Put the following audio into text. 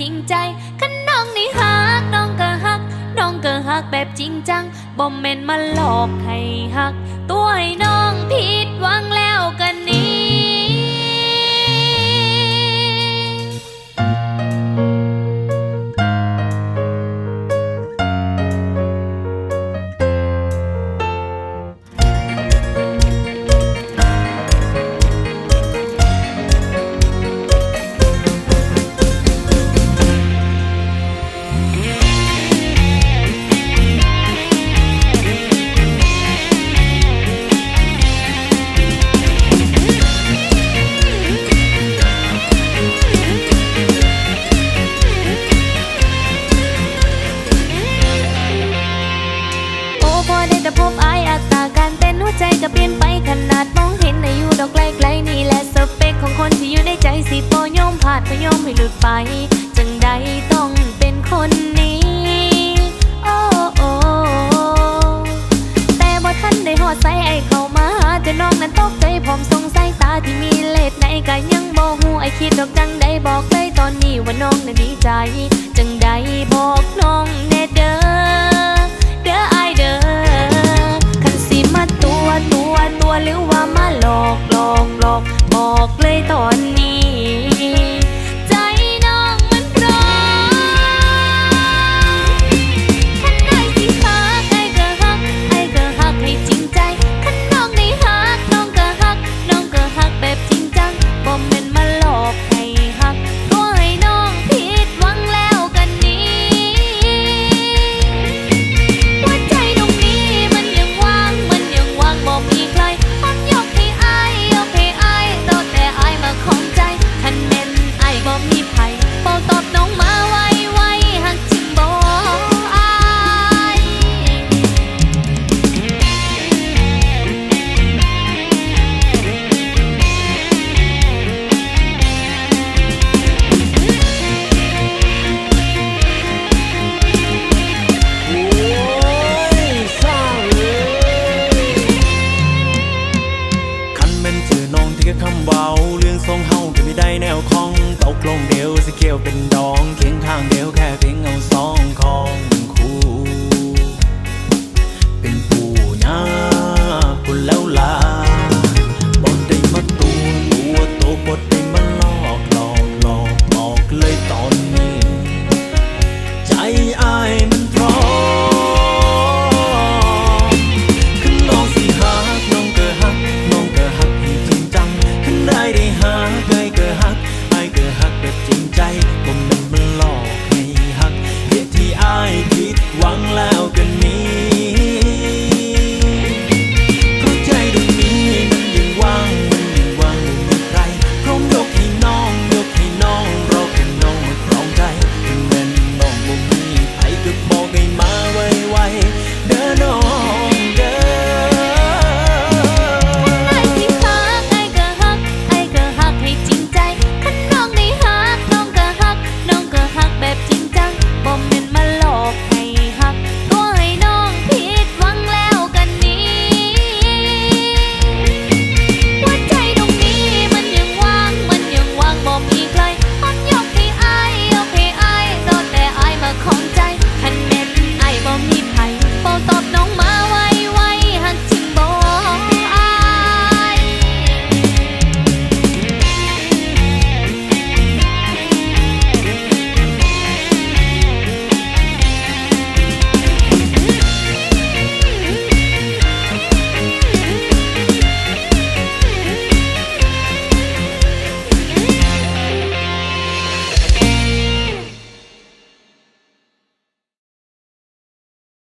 จริงใจคันน้องนี่ฮักน้องก็ฮัก น้องก็ฮักแบบจริงจังบ่แม่นมาหลอกให้ฮัก ตัวให้น้องพี่ อมสงสัยตาที่มีเลดในก็ยังบ่หูไอคิดดอกจังได้บอกเลยตอนนี้ว่าน้องนั้นดีใจ จังได้บอกน้องแน่เด้อเด้อไอเด้อคันสิมาตัวตัวตัวหรือว่ามาหลอกหลอกหลอกบอกเลยตอน เบาเรื่องทรงเฮาก็ไม่ได้แนวคองตกลงเดียวสิเกี่ยวเป็นดองเคียงทางเดียวแค่เพียงเอาส